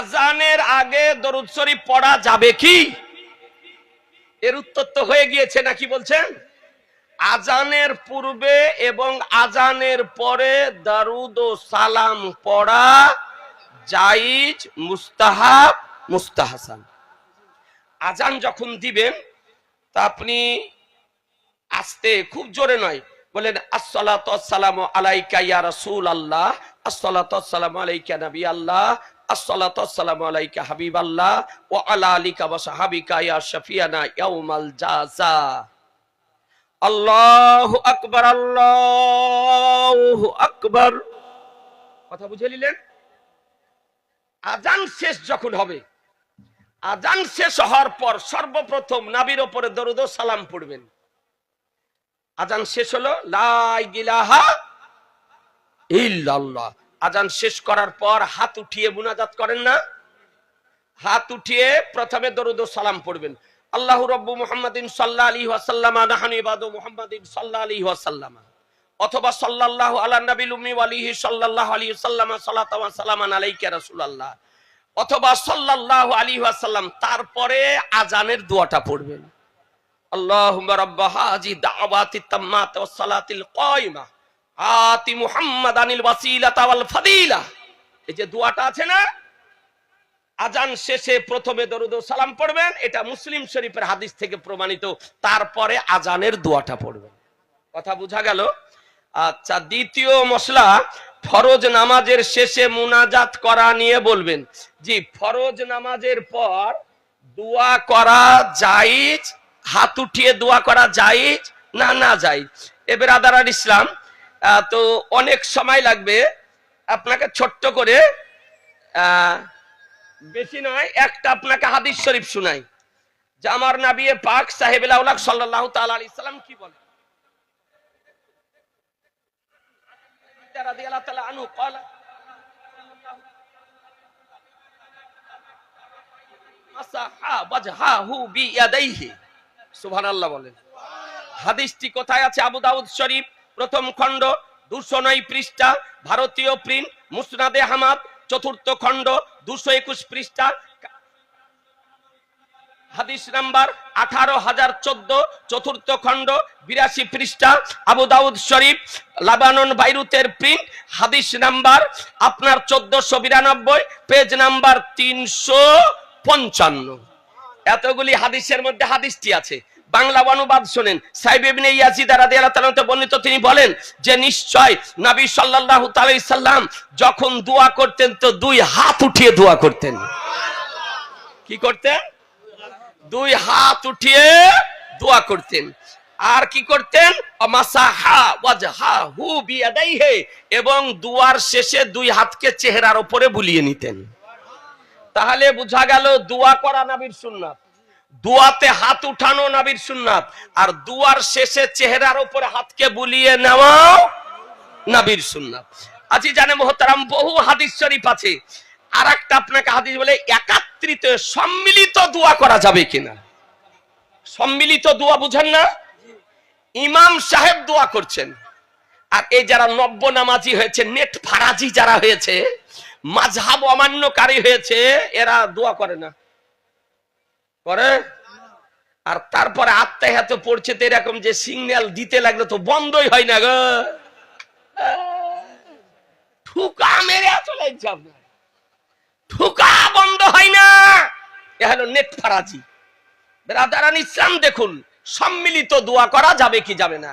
আজানের আগে দরুদ শরীফ পড়া যাবে কি? এর উত্তর তো হয়ে গিয়েছে নাকি বলছেন আজানের পূর্বে এবং আজানের পরে দারুদ ও সালাম পড়া জাইজ মুস্তাহাব, মুস্তাহাসান। আজান যখন দিবেন, তা আপনি আস্তে খুব জোরে নয়, বলেন আসসালাম আলাইকা ইয়া রাসূল আল্লাহ আসসালাম আলাইকা নবী আল্লাহ কথা বুঝে নিলেন? আজান শেষ যখন হবে আজান শেষ হওয়ার পর সর্বপ্রথম নাবির ওপরে দরুদ সালাম পড়বেন। আজান শেষ হলো লাই গিলাহা ইল্লাল্লাহ। আজান শেষ করার পর হাত উঠিয়ে মুনাজাত করেন না? হাত উঠিয়ে প্রথমে দরুদ সালাম পড়বেন। আল্লাহ রব্বু মুহাম্মাদিন সাল্লাহ আলী ওয়াসাল্লামা, নাহানি ইবাদু মুহাম্মাদিন সাল্লাহ আলী ওয়াসাল্লামা। অথবা সাল্লাল্লাহু আলা নবিল উম্মি ওয়ালিহি সাল্লাল্লাহু আলাইহি ওয়াসাল্লামা, সালাতু ওয়া সালামান আলাইকা রাসূলুল্লাহ। অথবা সাল্লাল্লাহু আলাইহি ওয়াসাল্লাম, তারপরে আজানের দোয়াটা পড়বেন। আল্লাহুম্মা রাব্বা হাজি দাওয়াতি তাম্মাত ওয়াস সালাতিল কায়মা। আতি মুহাম্মাদানিল ওয়াসিলাতা ওয়াল ফাদিলা। এই যে দোয়াটা আছে না? আজান শেষে প্রথমে দরুদ সালাম পড়বেন, এটা মুসলিম শরীফের হাদিস থেকে প্রমাণিত, তারপরে আজানের দোয়াটা পড়বেন। কথা বোঝা গেল? আচ্ছা দ্বিতীয় মশলা, ফরজ নামাজের শেষে মুনাজাত করা নিয়ে বলবেন। জি, ফরজ নামাজের পর দোয়া করা জায়েজ, হাত উঠিয়ে দোয়া করা জায়েজ না না জায়েজ? এবার আদার ইসলাম তো অনেক সময় লাগবে আপনাকে ছোট্ট করে আহ, বেশি নয় একটা আপনাকে হাদিস শরীফ শুনাই যে আমার নাবিয়ে পাক সাহেব আউলাক সাল্লাল্লাহু তাআলা আলাইহি সাল্লাম কি বলে رضي الله تعالى عنه قال مسح وجهه بيديه সুবহানাল্লাহ বলেন হাদিসটি কোথায় আছে আবু দাউদ শরীফ প্রথম খণ্ড দুশো নয় পৃষ্ঠা, ভারতীয় প্রিন্ট, মুসনাদে হামাদ, চতুর্থ খণ্ড, দুশো একুশ পৃষ্ঠা, হাদিস নাম্বার আঠারো হাজার চোদ্দ, চতুর্থ খণ্ড, বিরাশি পৃষ্ঠা, আবু দাউদ শরীফ, লাবানন, বাইরুতের প্রিন্ট, হাদিস নাম্বার আপনার চোদ্দশো বিরানব্বই, পেজ নাম্বার তিনশো পঞ্চান্ন। এতগুলি হাদিসের মধ্যে হাদিসটি আছে। বাংলা অনুবাদ শোনেন। সাহেব ইবনে ইয়াজিদ বর্ণিত, তিনি বলেন যে নিশ্চয় নবী সাল্লাল্লাহু তাআলা সাল্লাম যখন দোয়া করতেন তো দুই হাত উঠিয়ে দোয়া করতেন। কি করতেন? দুই হাত উঠিয়ে দোয়া করতেন। আর কি করতেন? এবং দুয়ার শেষে দুই হাতকে চেহারার উপরে বুলিয়ে নিতেন। তাহলে বোঝা গেল দোয়া করা নবীর সুন্নাত। দোয়াতে হাত উঠানো নবীর সুন্নাত, আর দুয়ার শেষে চেহারার উপরে হাতকে বুলিয়ে নেওয়াও নবীর সুন্নাত। আজি জানে মোহতারাম, বহু হাদিস শরীফ আছে। আর একটা আপনাকে হাদিস বলে, একাত্রিত সম্মিলিত দোয়া করা যাবে কিনা? সম্মিলিত দোয়া বুঝেন না? ইমাম সাহেব দোয়া করছেন। আর এই যারা নব্য নামাজি হয়েছে, নেট ফারাজি যারা হয়েছে, মাঝহাব অমান্যকারী হয়েছে, এরা দোয়া করে না। করে আর তারপরে আত্মায় হাতে পড়ছে তো এরকম যে সিগন্যাল দিতে লাগল তো বন্ধই হয় না গো। ঠুকা মেরে চলে আপনার। ঠুকা বন্ধ হয় না। এ হলো নেট ফারাজি। বেরাদারান ইসলাম দেখুন, সম্মিলিত দোয়া করা যাবে কি যাবে না?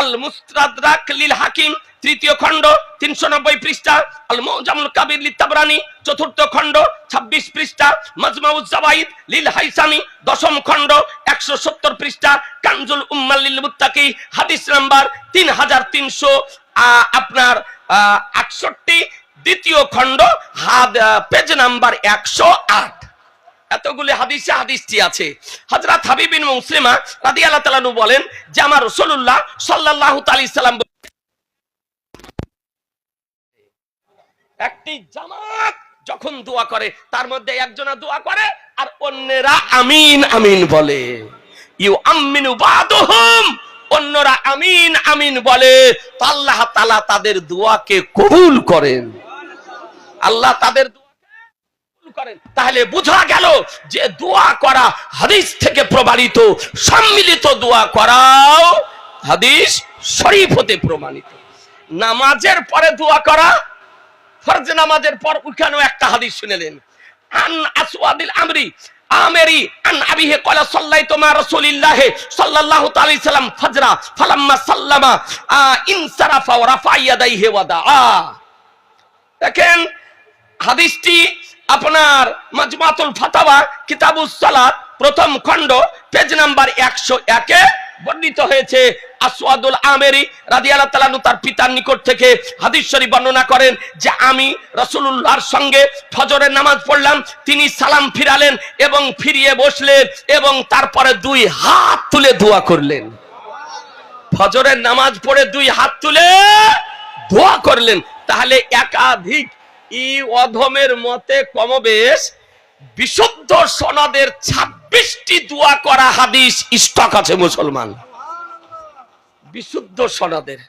আল মুস্তাদরাক লিল হাকিম, তৃতীয় খণ্ড তিনশো নব্বই পৃষ্ঠা আল মুজামুল কাবির লিতাবরানি চতুর্থ খণ্ড, ছাব্বিশ পৃষ্ঠা, মাজমাউজ জাওয়াইদ লিল হাইসামি দশম খণ্ড, একশো সত্তর পৃষ্ঠা, কানজুল উম্মাল লিল মুত্তাকি, হাদিস নাম্বার তিন হাজার তিনশো আপনার আটষট্টি দ্বিতীয় খণ্ড, হাদ, পেজ নাম্বার একশো আট। এতগুলি হাদিসে, হাদিসটি আছে। হযরত হাবিব বিন মুসলিমা রাদিয়াল্লাহু তাআলা আনহু বলেন যে, আমার রাসূলুল্লাহ সাল্লাল্লাহু তাআলা সাল্লাম একটি জামাত যখন দোয়া করে, তার মধ্যে একজনা দোয়া করে আর অন্যেরা আমিন আমিন বলে। ইউ আমিনু বাদহুম, অন্যরা আমিন আমিন বলে। আল্লাহ তাআলা তাদের দোয়াকে কবুল করেন। আল্লাহ তাদের করেন। তাহলে বোঝা গেল যে দোয়া করা হাদিস থেকে প্রমাণিত, সম্মিলিত দোয়া করাও হাদিস শরীফ হতে প্রমাণিত। নামাজের পরে দোয়া করা, ফরজ নামাজের পর ওখানেও একটা হাদিস শুনেলেন। আন আসওয়াদিল আমরি, আমেরি আন আবিহে ক্বালা সাল্লাইতু মা রাসূলিল্লাহ সাল্লাল্লাহু তাআলা সাল্লাম ফজরা, ফালাম্মা সাল্লামা ইনসারাফা ওয়া রাফা ইয়াদাইহি ওয়া দাআ। দেখেন, হাদিসটি আপনার মাজমাতুল ফাতাওয়া, কিতাবুস সালাত, প্রথম খণ্ড, পেজ নাম্বার একশো একে বর্ণিত হয়েছে। আসওয়াদুল আমেরি রাদিয়াল্লাহু তাআলা তার পিতার নিকট থেকে হাদিস শরীফ বর্ণনা করেন যে, আমি রাসূলুল্লাহর সঙ্গে ফজরের নামাজ পড়লাম, তিনি সালাম ফিরালেন এবং ফিরিয়ে বসলেন এবং তারপরে দুই হাত তুলে দোয়া করলেন। ফজরের নামাজ পড়ে দুই হাত তুলে দোয়া করলেন। তাহলে একাধিক ই অধমের মতে কমবেশ, বিশুদ্ধ সনদের ছাব্বিশটি দোয়া করা হাদিস স্টক আছে মুসলমান। বিশুদ্ধ সনদের।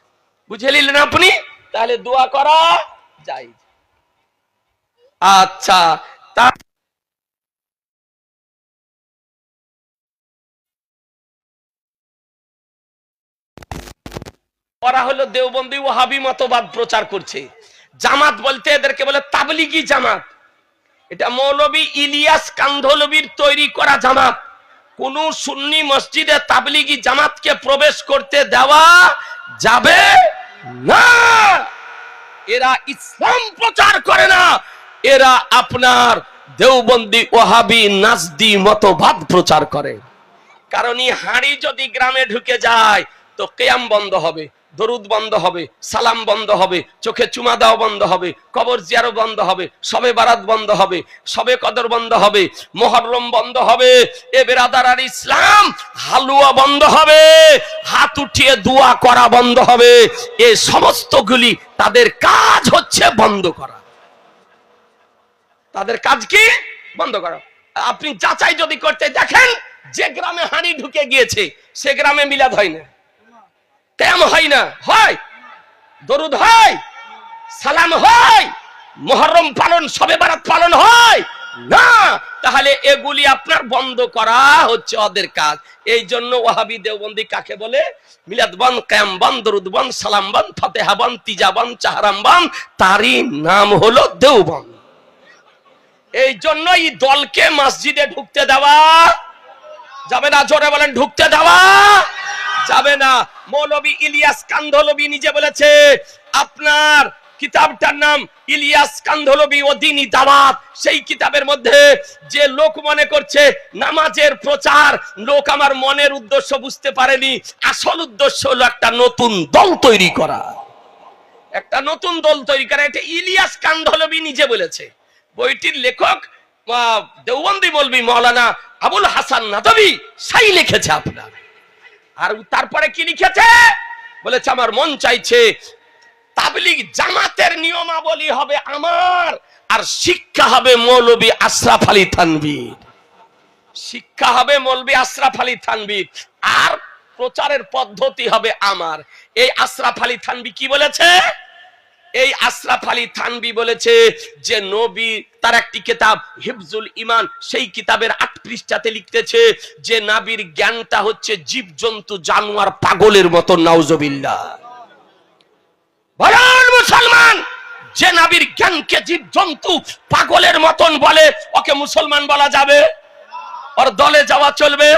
বুঝে নিলেন আপনি? তাহলে দোয়া করা যায়। আচ্ছা তা ওরা হলো দেওবন্দি ওহাবি মতবাদ প্রচার করছে। জামাত বলতে এদেরকে বলে তাবলিগি জামাত। এটা মৌলবী ইলিয়াস কান্ধলবির তৈরি করা জামাত। কোন সুন্নি মসজিদে তাবলিগি জামাতকে প্রবেশ করতে দেওয়া যাবে না। এরা ইসলাম প্রচার করে না। এরা আপনার দেওবন্দি ওহাবি নাজদি মতবাদ প্রচার করে। কারণ এই হাঁড়ি যদি গ্রামে ঢুকে যায়, তো কেয়াম বন্ধ হবে। দরুদ বন্ধ হবে, সালাম বন্ধ হবে, চোখে চুমা দেওয়া বন্ধ হবে, কবর জিয়ারও বন্ধ হবে, সবে বারাত বন্ধ হবে, সবে কদর বন্ধ হবে, মোহরম বন্ধ হবে, এ বেরাদার আর ইসলাম, হালুয়া বন্ধ হবে, হাত উঠিয়ে দোয়া করা বন্ধ হবে, এ সমস্তগুলি তাদের কাজ হচ্ছে বন্ধ করা। তাদের কাজ কি? বন্ধ করা। আপনি যাচাই যদি করতে দেখেন, যে গ্রামে হাঁড়ি ঢুকে গিয়েছে, সে গ্রামে মিলাদ হয় না। কেম হয় না, হয়। দরুদ হয়, সালাম হয়। মহরম পালন, সবে বারাত পালন হয়। না, তাহলে এগুলি আপনার বন্ধ করা হচ্ছে ওদের কাজ। এই জন্য ওয়াহাবি দেওবন্দি কাকে বলে? মিলাদ বন, ক্যাম বন, দরুদ বন, সালাম বন, ফতেহা বন, তিজা বন, চাহারাম বন, তারই নাম হলো দেওবন্দ। এই জন্য এই দলকে মসজিদে ঢুকতে দেওয়া যাবে না, জোরে বলেন, ঢুকতে দেওয়া যাবে না। মৌলবী ইলিয়াস কান্ধলবি নিজে বলেছে, আপনার কিতাবটার নাম ইলিয়াস কান্ধলবি ও দিনী দাওয়াত। সেই কিতাবের মধ্যে যে লোক মনে করছে, নামাজের প্রচার। লোক আমার মনের উদ্দেশ্য বুঝতে পারেনি। আসল উদ্দেশ্য হলো একটা নতুন দল তৈরি করা। একটা নতুন দল তৈরি করা। এটা ইলিয়াস কান্ধলবি নিজে বলেছে। বইটির লেখক দেওবন্দি বলবি মৌলানা আবুল হাসান নাদবি, সাই লিখেছে আপনার। আর তারপরে কি লিখেছে? বলেছে, আমার মন চাইছে তাবলিগ জামাতের নিয়মাবলী হবে আমার, আর শিক্ষা হবে মৌলবী আশরাফ আলী থানবীর শিক্ষা হবে মৌলবী আশরাফ আলী থানবীর আর প্রচারের পদ্ধতি হবে আমার। এই আশরাফ আলী থানবি কি বলেছে? এই আশরাফ আলী থানবি বলেছে যে নবী তার একটি কিতাব হিফজুল ইমান সেই কিতাবের আট পৃষ্ঠাতে লিখতেছে যে নাবির জ্ঞানটা হচ্ছে জীবজন্তু, জানোয়ার, পাগলের মতো, নাউজবিল্লাহ। বলেন মুসলমান, যে নাবির জ্ঞানকে জীবজন্তু, পাগলের মতন বলে, ওকে মুসলমান বলা যাবে? ওর দলে যাওয়া চলবে,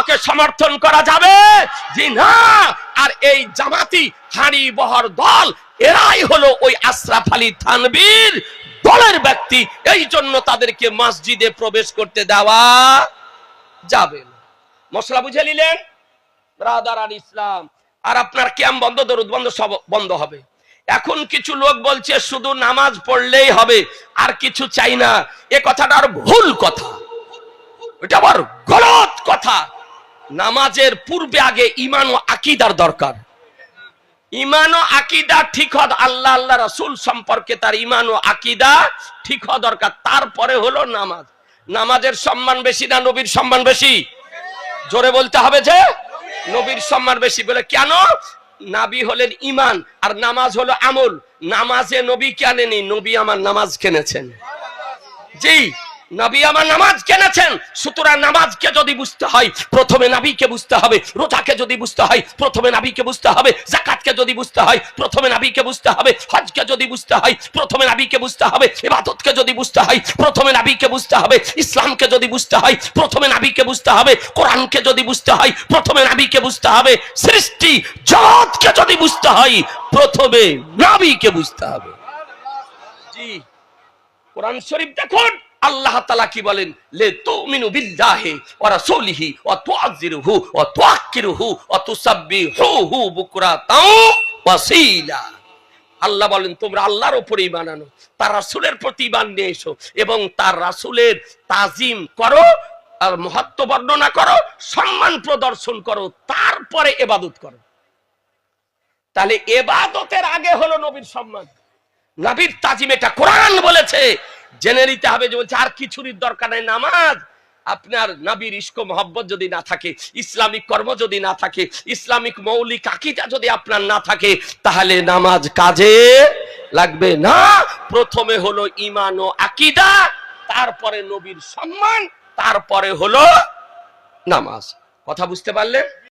ওকে সমর্থন করা যাবে। জি না, আর এই জামাতি হাঁড়ি বহর দল, এরাই হলো ওই আশরাফ আলী থানবীর দলের ব্যক্তি। এই জন্য তাদেরকে মসজিদে প্রবেশ করতে দেওয়া যাবে মশলা বুঝে নিলেন? ব্রাদার আর ইসলাম, আর আপনার ক্যাম বন্ধ, দরুদ বন্ধ, সব বন্ধ হবে। এখন কিছু লোক বলছে, শুধু নামাজ পড়লেই হবে, আর কিছু চাই না। এ কথাটা আর ভুল কথা। এটা আবার গলত কথা। নামাজের পূর্বে আগে ইমান ও আকিদার দরকার। ইমান ও আকিদা ঠিক হওয়া আল্লাহ আল্লাহ রাসূল সম্পর্কে তার ইমান ও আকিদা ঠিক হওয়া দরকার। তারপরে হলো নামাজ। নামাজের সম্মান বেশি না নবীর সম্মান বেশি? জোরে বলতে হবে যে, নবীর সম্মান বেশি বলে কেন? নাবি হলেন ইমান আর নামাজ হলো আমল। নামাজে নবী কেনেনি নবী আমার নামাজ কেনেছেন। জি নবী আমার নামাজ কেনেছেন? সুতরাং নামাজকে যদি বুঝতে হয় প্রথমে নাবিকে বুঝতে হবে রোজাকে যদি বুঝতে হয় প্রথমে নাবিকে বুঝতে হবে জাকাতকে যদি বুঝতে হয় প্রথমে নাবিকে বুঝতে হবে হজকে যদি বুঝতে হয় প্রথমে নাবিকে বুঝতে হবে ইবাদতকে যদি বুঝতে হয় প্রথমে নাবিকে বুঝতে হবে ইসলামকে যদি বুঝতে হয় প্রথমে নাবিকে বুঝতে হবে কোরআনকে যদি বুঝতে হয় প্রথমে নাবিকে বুঝতে হবে সৃষ্টি জগৎকে যদি বুঝতে হয় প্রথমে নাবিকে বুঝতে হবে। জি। কোরআন শরীফ দেখুন। আল্লাহ তাআলা কি বলেন? লে তুমিনু বিল্লাহি ওয়া রাসূলিহি ওয়া তুআযিরুহু ওয়া তুআক্কিরুহু ওয়া তুসাব্বিহুহু বুকরাতাও ওয়াসীলা। আল্লাহ বলেন, তোমরা আল্লাহর উপরে ঈমান আনো, তার রাসূলের প্রতি ঈমান নিয়ে এসো এবং তার রাসূলের তাজিম করো, আর মহত্ব বর্ণনা করো, সম্মান প্রদর্শন করো, তারপরে এবাদত করো। তাহলে এবাদতের আগে হলো নবীর সম্মান। নবীর তাজিম এটা কোরআন বলেছে জেনে নিতে হবে যে বলছে, আর কিছুরই দরকার নাই, নামাজ। আপনার নবীর ইস্ক মোহব্বত যদি না থাকে, ইসলামিক কর্ম যদি না থাকে, ইসলামিক মৌলিক আকিদা যদি আপনার না থাকে, তাহলে নামাজ কাজে লাগবে না। প্রথমে হলো ইমান ও আকিদা, তারপরে নবীর সম্মান, তারপরে হলো নামাজ। কথা বুঝতে পারলেন?